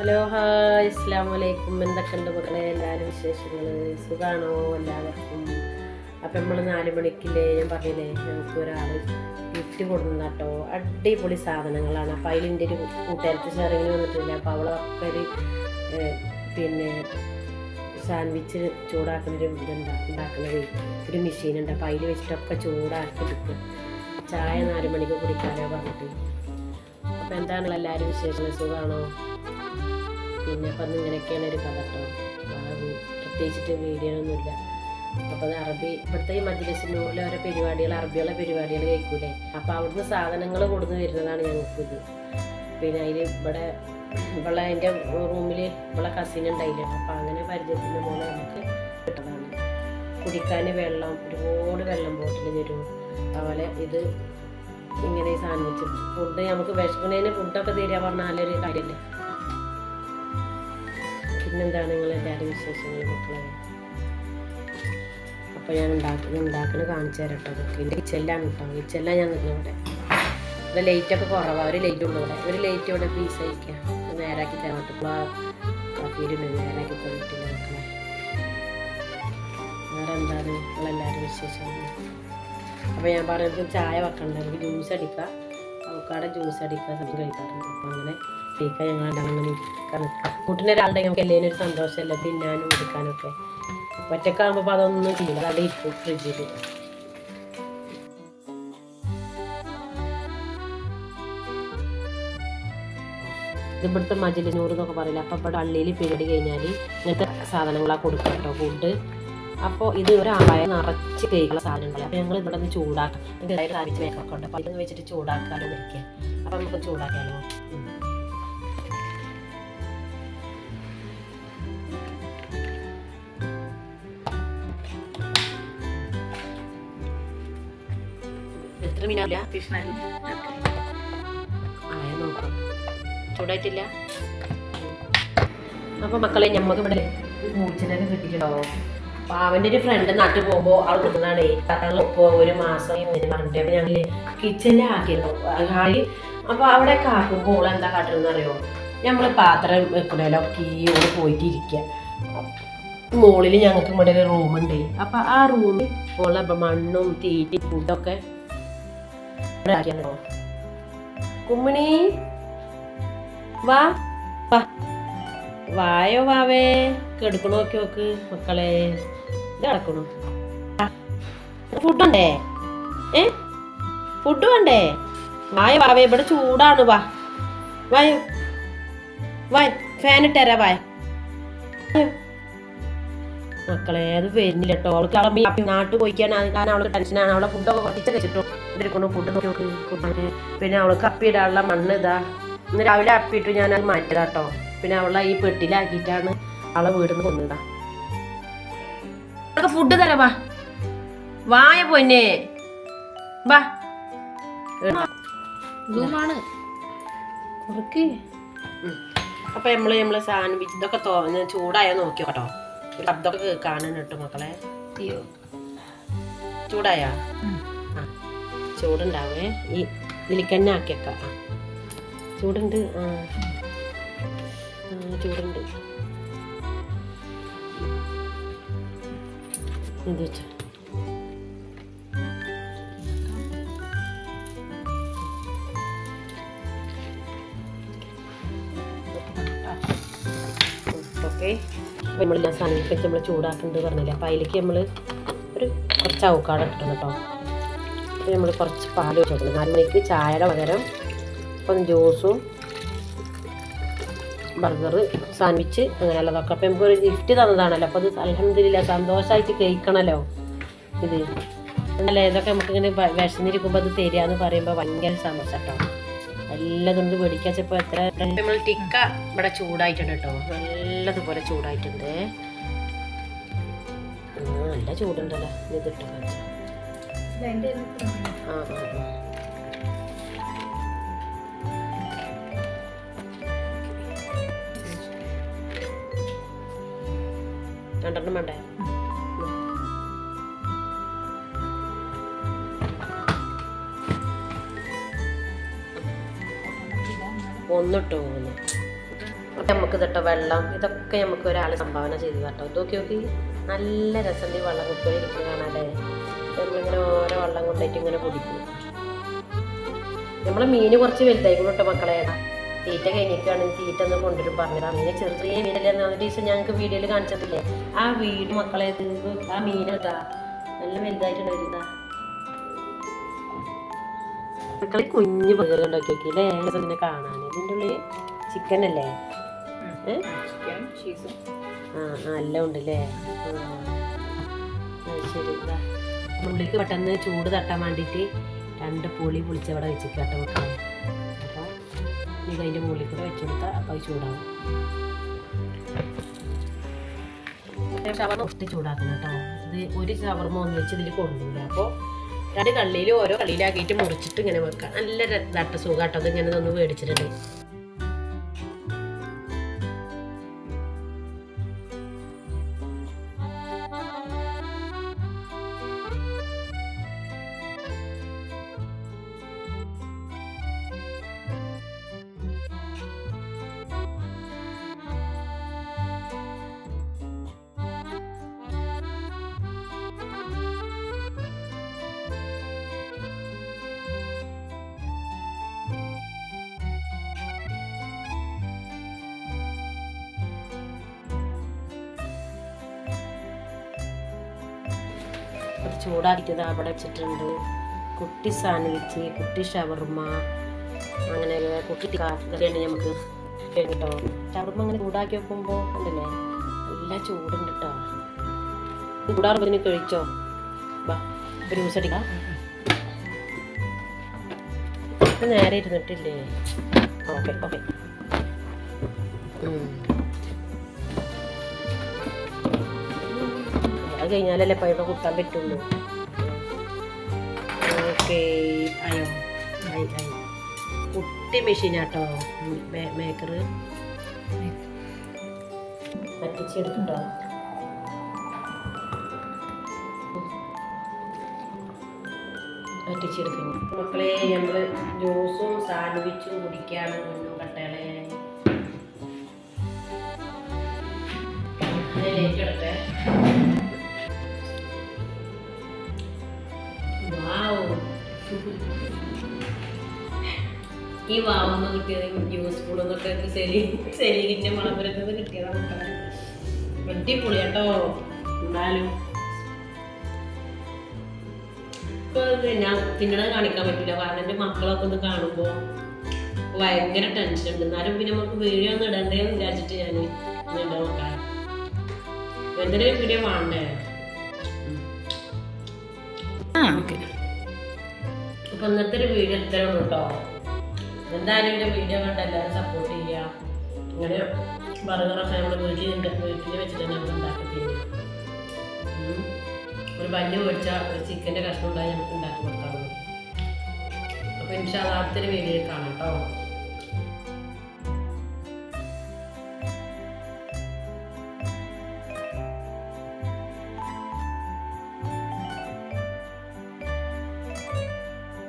Hello hi. ഇസ്ലാം വലൈക്കും എന്തൊക്കെയുണ്ട് മക്കളെ? എല്ലാവരും വിശേഷങ്ങൾ സുഖമാണോ എല്ലാവർക്കും? അപ്പം നമ്മൾ നാല് മണിക്കില്ലേ? ഞാൻ പറഞ്ഞില്ലേ ഞങ്ങൾക്ക് ഒരാൾ ഗിഫ്റ്റ് കൊടുക്കുന്ന കേട്ടോ. അടിപൊളി സാധനങ്ങളാണ്. അപ്പം അതിലിന്റെ ഒരു കൂട്ടുകാരത്തെ ചെറിയ വന്നിട്ടില്ല. അപ്പോൾ അവളൊക്കെ ഒരു പിന്നെ സാൻഡ്വിച്ച് ചൂടാക്കുന്നൊരു ഉണ്ടാക്കുന്നത് ഒരു മെഷീനുണ്ട് അപ്പോൾ അതിൽ വെച്ചിട്ടൊക്കെ ചൂടാക്കി എടുക്കുക ചായ നാല് മണിക്ക് കുടിക്കാനോ പറഞ്ഞിട്ട്. അപ്പം എന്താണ് എല്ലാവരും വിശേഷങ്ങൾ സുഖമാണോ പിന്നെ അപ്പം ഇങ്ങനെയൊക്കെയാണ് ഒരു കഥ കേട്ടോ പ്രത്യേകിച്ചിട്ട് വീഡിയോ ഒന്നുമില്ല അപ്പോൾ അത് അറബി ഇവിടുത്തെ ഈ മജ്ലിസിനുള്ള ഓരോ പരിപാടികൾ അറബിയുള്ള പരിപാടികൾ കഴിക്കൂലേ? അപ്പോൾ അവിടുന്ന് സാധനങ്ങൾ കൊടുന്ന് വരുന്നതാണ് ഞങ്ങൾക്ക് ഇത് പിന്നെ അതിൽ ഇവിടെ ഇവിടെ എന്റെ റൂമിൽ ഇവിടെ കസിൻ ഉണ്ടായില്ല? അപ്പോൾ അങ്ങനെ പരിചയത്തിന്റെ പോലെ നമുക്ക് കിട്ടതാണ്. കുടിക്കാൻ വെള്ളം ഒരുപാട് വെള്ളം ബോട്ടിൽ തരും. അതുപോലെ ഇത് ഇങ്ങനെ സാധനം വെച്ച് ഫുഡ് നമുക്ക് വിശക്കുന്നതിന് ഫുഡൊക്കെ തരിക നല്ലൊരു കാര്യമല്ലേ പിന്നെന്താണ് നിങ്ങൾ എല്ലാവരും വിശേഷങ്ങൾ മക്കളെ? അപ്പോൾ ഞാൻ ഉണ്ടാക്കുന്ന ഉണ്ടാക്കുന്ന കാണിച്ചു തരാം കേട്ടോ അതൊക്കെ എന്റെ കിച്ചെല്ലാണ് കേട്ടോ. കിച്ചെല്ലാം ഞാൻ നിന്നു ഇവിടെ. ഇവിടെ ലൈറ്റൊക്കെ കുറവാണ് ഒരു ലൈറ്റ് ഉണ്ട് ഇവിടെ. ഒരു ലൈറ്റ് ഇവിടെ പീസ് അയക്കാം. നേരാക്കി തരാം കേട്ടോ. കഫീലും നേരാക്കി തന്നിട്ടില്ല മക്കളെ. വേറെ എന്താണ് നിങ്ങളെല്ലാവരും വിശേഷങ്ങൾ? അപ്പോൾ ഞാൻ പറഞ്ഞത് ചായ വെക്കണ്ട. നമുക്ക് ജ്യൂസ് അടിക്കാം. അവക്കാടെ ജ്യൂസ് അടിക്കാൻ സമയം കഴിക്കാറുണ്ട്. അപ്പോൾ അങ്ങനെ കഴിക്കാൻ ഞങ്ങൾ അങ്ങനെ നിൽക്കാൻ നിൽക്കാം കൂട്ടിന്റെ ഒരാളുടെ നമുക്ക് എല്ലാവരും ഒരു സന്തോഷമല്ല? തിന്നാനും എടുക്കാനും ഒക്കെ അപ്പോൾ അതൊന്നും ചെയ്യില്ല. അവിടെ ഇരിക്കും ഫ്രിഡ്ജിൽ ഇത് ഇവിടുത്തെ മജിലിനൂറ് എന്നൊക്കെ പറയില്ല? അപ്പം ഇവിടെ പള്ളിയിൽ പരിപാടി കഴിഞ്ഞാൽ ഇങ്ങനത്തെ സാധനങ്ങളാണ് കൊടുക്കുക കേട്ടോ ഫുഡ്. അപ്പോൾ ഇത് ഒരാളായ നിറച്ച് കേക്കുള്ള സാധനങ്ങൾ അപ്പോൾ ഞങ്ങൾ ഇവിടെ നിന്ന് ചൂടാക്കാം. ഇത് സ്ഥാപിച്ച് വേക്കൊക്കെ ഉണ്ട് അപ്പോൾ ഇതൊന്ന് വെച്ചിട്ട് ചൂടാക്കാനും നിൽക്കുക അപ്പോൾ നമുക്ക് ചൂടാക്കാലോ എത്ര ആയ നോക്കാം. ചൂടായിട്ടില്ല? അപ്പൊ മക്കളെ ഞമ്മക്ക് ഇവിടെ പൂച്ചനൊക്കെ കിട്ടിയിട്ടോ അപ്പൊ അവന്റെ ഒരു ഫ്രണ്ട് നാട്ടിൽ പോകുമ്പോ അവൾ കൊടുക്കുന്നതാണേ ഇപ്പൊ ഒരു മാസം പറഞ്ഞിട്ട് ഞങ്ങൾ കിച്ചണിൽ ആക്കിയിരുന്നു. അപ്പൊ അവിടെ കാക്കുമ്പോൾ ഓൾ എന്താ കാട്ടുന്നത് അറിയോ? ഞമ്മൾ പാത്രം വെക്കണേലൊക്കെ ഈ ഓൾ പോയിട്ട് ഇരിക്കുക മുകളിൽ ഞങ്ങൾക്ക് ഇവിടെ ഒരു റൂമുണ്ട് അപ്പൊ ആ റൂമിൽ ഉള്ള മണ്ണും തീറ്റി ഫുഡൊക്കെ കുമ്മിണി വാ വാ. വായോ വാവേ കെടുക്കണു നോക്കി നോക്ക് മക്കളെ. ഇത് കിടക്കണു ഫുഡ് ഉണ്ടേ? ഏ? ഫുഡ് വേണ്ടേ? വായ വാവേ ഇവിടെ ചൂടാണ് വാ. വായോ. വായ് ഫാൻ ഇട്ടരാ വായ. മക്കളെ അത് വരുന്നില്ല കേട്ടോ. അവൾക്ക് അവളെ നാട്ടിൽ നാട്ടിൽ പോയിക്കാണ് കാരണം അവൾക്ക് ടെൻഷനാണ്. അവളെ ഫുഡൊക്കെ കുറച്ച് വെച്ചിട്ടു എടുക്കണു ഫുഡ് നോക്കി പിന്നെ അവൾക്ക് അപ്പിയിടാനുള്ള മണ്ണ് ഇതാ. ഇന്ന് രാവിലെ അപ്പിയിട്ട് ഞാൻ അത് മാറ്റിയതാ കേട്ടോ പിന്നെ അവളെ ഈ പെട്ടിലാക്കിയിട്ടാണ് അവളെ വീട്ടിൽ നിന്ന് കൊന്നതാ ഫുഡ് തരാം വാ. വായ പൊന്നെ. വാ. കുറക്ക്. അപ്പൊ നമ്മൾ നമ്മൾ സാൻഡ്വിച്ച് ഇതൊക്കെ തോന്നുന്ന ചൂടായോ നോക്കിയോ കേട്ടോ ശബ്ദമൊക്കെ കാണാൻ കേട്ടോ മക്കളെ. ചൂടായാ? ചൂടുണ്ടാവേ. ഈ ഇതിലേക്കന്നെ ആക്കിയേക്കാം ആ. ചൂടുണ്ട്. ആ. ചൂടുണ്ട്. ഇത് വെച്ചോ. ഓക്കെ. അപ്പോൾ നമ്മൾ ഞാൻ സാധനങ്ങൾക്ക് നമ്മൾ ചൂടാക്കുന്നുണ്ട് പറഞ്ഞില്ല? അപ്പോൾ അതിലേക്ക് നമ്മൾ ഒരു കുറച്ച് അവക്കാട് ഇട്ടിട്ടുണ്ട് കേട്ടോ. നമ്മൾ കുറച്ച് പാൽ വെച്ച് കൊടുക്കണം. നാല് മണിക്ക് ചായയുടെ പകരം ഇപ്പം ജ്യൂസും ബർഗർ സാൻഡ്വിച്ച് അങ്ങനെയുള്ളതൊക്കെ. അപ്പം നമുക്കൊരു ഗിഫ്റ്റ് തന്നതാണല്ലോ. അപ്പോൾ അത് അലഹമില്ല സന്തോഷമായിട്ട് കഴിക്കണമല്ലോ ഇത്. അല്ലേ? ഇതൊക്കെ നമുക്കിങ്ങനെ വിശന്നിരിക്കുമ്പോൾ അത് തരിക എന്ന് പറയുമ്പോൾ ഭയങ്കര സന്തോഷം കേട്ടോ എല്ലതും മേടിക്കാച്ചപ്പോൾ എത്ര നമ്മൾ ടിക്ക ഇവിടെ ചൂടായിട്ടുണ്ട് കേട്ടോ. നല്ലതുപോലെ ചൂടായിട്ടുണ്ട്. നല്ല ചൂടുണ്ടല്ലോ. ഇത് ഇട്ട്. രണ്ടെണ്ണം വേണ്ടേ? ഒന്നിട്ട് പോകുന്നു നമുക്ക് ഇതട്ടോ വെള്ളം ഇതൊക്കെ നമുക്ക് ഒരാൾ സംഭാവന ചെയ്തു കേട്ടോ. ഇതൊക്കെ നോക്കി നല്ല രസം ഈ വെള്ളം കാണാല്ലേ നമ്മളിങ്ങനെ ഓരോ വെള്ളം കൊണ്ടായിട്ട് ഇങ്ങനെ കുടിക്കും നമ്മളെ മീന് കുറച്ച് വലുതായിക്കണം കേട്ടോ മക്കളെ. തീറ്റ കഴിഞ്ഞിട്ടാണ് തീറ്റ ഒന്ന് കൊണ്ടുവരും പറഞ്ഞത് മീനെ ചെറിയ മീനല്ലേ ഒരു ദിവസം ഞങ്ങൾക്ക് വീഡിയോയിൽ കാണിച്ചതില്ലേ? ആ വീട് മക്കളെ ആ മീനെത്താ നല്ല വലുതായിട്ടുണ്ടായിരുന്നാ മക്കളെ കുഞ്ഞു ബർഗർ ഉണ്ടാക്കി നോക്കി അല്ലേ ഇതിനെ കാണാൻ. ഇതിന്റെ ഉള്ളിൽ ചിക്കൻ അല്ലേ? ആ നല്ല ഉണ്ടല്ലേ? ശരി ഉള്ളിക്ക് പെട്ടെന്ന് ചൂട് തട്ടാൻ വേണ്ടിയിട്ട് രണ്ട് പുളി പുളിച്ചവിടെ വെച്ചിട്ട് വെക്കണം അപ്പോൾ ഇത് അതിന്റെ മുകളിൽ കൂടെ വെച്ച് കൊടുത്താൽ അപ്പോൾ അത് ചൂടാവും. ഷവർമ ഒത്തി ചൂടാക്കണം കേട്ടോ. ഇത് ഒരു ഷവർമ ഒന്ന് വെച്ച് ഇതിൽ കൊണ്ടുപോകില്ല അപ്പോൾ രണ്ട് കള്ളിയിൽ ഓരോ കള്ളിയിലാക്കിയിട്ട് മുറിച്ചിട്ട് ഇങ്ങനെ വെക്കാം നല്ല ഇതാട്ട അത് ഇങ്ങനെ ഒന്ന് മേടിച്ചിട്ടുണ്ട്. ദാ അവിടെ വെച്ചിട്ടുണ്ട്. കുട്ടി സാൻഡ്വിച്ച് കുട്ടി ഷവർമ്മ അങ്ങനെ കുട്ടി ഇതൊക്കെയാണ് നമുക്ക്. കേട്ടോ? ഷവർമ്മ അങ്ങനെ ചൂടാക്കി വെക്കുമ്പോൾ ഉണ്ടല്ലേ? നല്ല ചൂടുണ്ട് കേട്ടോ ചൂടാറുമ്പോൾ ഇതിന് കഴിച്ചോ? വാ ഒരു അടിക്കാം. നേരെ ഇരുന്നിട്ടില്ലേ? Okay okay. കഴിഞ്ഞാലല്ലേ പൈപ്പ കുത്താൻ പറ്റുള്ളൂ. ഓക്കെ അയോ ആയി ആയി കുട്ടി മെഷീനാട്ടോ മേക്കർ പറ്റിച്ചെടുക്കട്ടോ. പറ്റിച്ചെടുക്കുന്നു. മക്കളെ നമ്മൾ ജ്യൂസും സാൻഡ്വിച്ചും കുടിക്കാണ്. കൊണ്ടു കട്ടകളെ. ലേക്ക് ഈ വാവുന്ന കിട്ടിയത് യൂസ്ഫുൾ എന്നൊക്കെ ശരി മണപ്പുരത്ത് നിന്ന് കിട്ടിയതാണ് അടിപൊളി കേട്ടോ എന്നാലും. ഇപ്പൊ ഞാൻ തിന്നണത് കാണിക്കാൻ പറ്റില്ല. കാരണം എന്റെ മക്കളൊക്കെ ഒന്ന് കാണുമ്പോ ഭയങ്കര ടെൻഷൻ ഉണ്ട്. എന്നാലും പിന്നെ നമുക്ക് വീഡിയോ ഒന്നും ഇടണ്ടേന്ന് വിചാരിച്ചിട്ട് ഞാൻ എന്തിനൊരു വീഡിയോ വേണ്ടേ അപ്പൊ ഇന്നത്തെ ഒരു വീഡിയോ ഇത്രേ കേട്ടോ എന്തായാലും എന്റെ വീഡിയോ കണ്ട് എല്ലാവരും സപ്പോർട്ട് ചെയ്യുക. അങ്ങനെ ബർഗറൊക്കെ നമ്മൾ വീട്ടിൽ വീട്ടിൽ വെച്ചിട്ട് നമ്മൾ ഉണ്ടാക്കി തരും. ഒരു പല്ല് പൊടിച്ച ഒരു ചിക്കന്റെ കഷ്ണം ഉണ്ടായി നമുക്ക് ഉണ്ടാക്കി കൊടുക്കാൻ അപ്പോൾ ഇൻഷാ അടുത്തൊരു വീഡിയോയിൽ കാണാം കേട്ടോ.